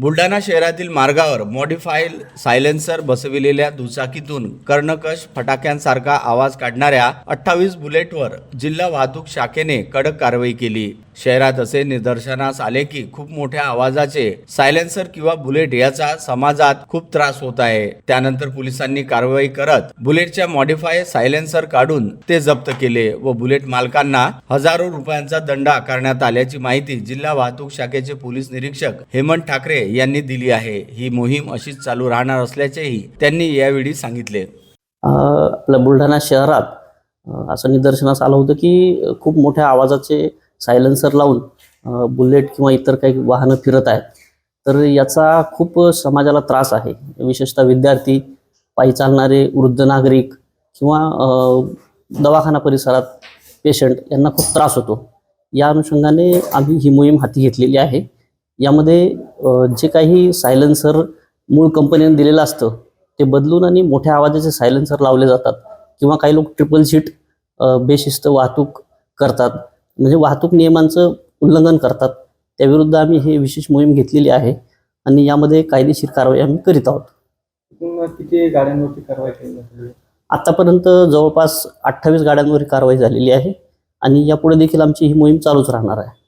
बुलढाणा शहरातील मार्गावर मॉडिफाईल सायलेन्सर बसविलेल्या दुचाकीतून कर्णकश फटाक्यांसारखा आवाज काढणाऱ्या अठ्ठावीस बुलेटवर जिल्हा वाहतूक शाखेने कडक कारवाई केली. शहरात असे निदर्शनास आले की खूप मोठ्या आवाजाचे सायलेन्सर किंवा बुलेट याचा समाजात खूप त्रास होत आहे. त्यानंतर पोलिसांनी कारवाई करत बुलेटच्या मॉडिफाय सायलेन्सर काढून ते जप्त केले व बुलेट मालकांना हजारो रुपयांचा दंड आकारण्यात आल्याची माहिती जिल्हा वाहतूक शाखेचे पोलीस निरीक्षक हेमंत ठाकरे यांनी दिली आहे. ही मोहीम अशीच चालू राहणार असल्याचेही त्यांनी यावेळी सांगितले. आपल्या बुलढाणा शहरात असं निदर्शनास आलं होतं की खूप मोठ्या आवाजाचे सायलेन्सर लावून बुलेट किंवा इतर काही वाहनं फिरत आहेत. तर याचा खूप समाजाला त्रास आहे. विशेषतः विद्यार्थी पायी चालणारे वृद्ध नागरिक किंवा दवाखाना परिसरात पेशंट यांना खूप त्रास होतो. या अनुषंगाने आम्ही ही मोहीम हाती घेतलेली आहे. यामध्ये जे काही सायलेन्सर मूळ कंपनीने दिलेलं असतं ते बदलून आणि मोठ्या आवाजाचे सायलेन्सर लावले जातात. किंवा काही लोक ट्रिपल सीट बेशिस्त वाहतूक करतात. म्हणजे वाहतूक नियमांचं उल्लंघन करतात. त्याविरुद्ध आम्ही ही विशेष मोहीम घेतलेली आहे आणि यामध्ये कायदेशीर कारवाई आम्ही करीत आहोत. किती गाड्यांवरती कारवाई केली जाते? आतापर्यंत जवळपास अठ्ठावीस गाड्यांवर कारवाई झालेली आहे आणि यापुढे देखील आमची ही मोहीम चालूच राहणार आहे.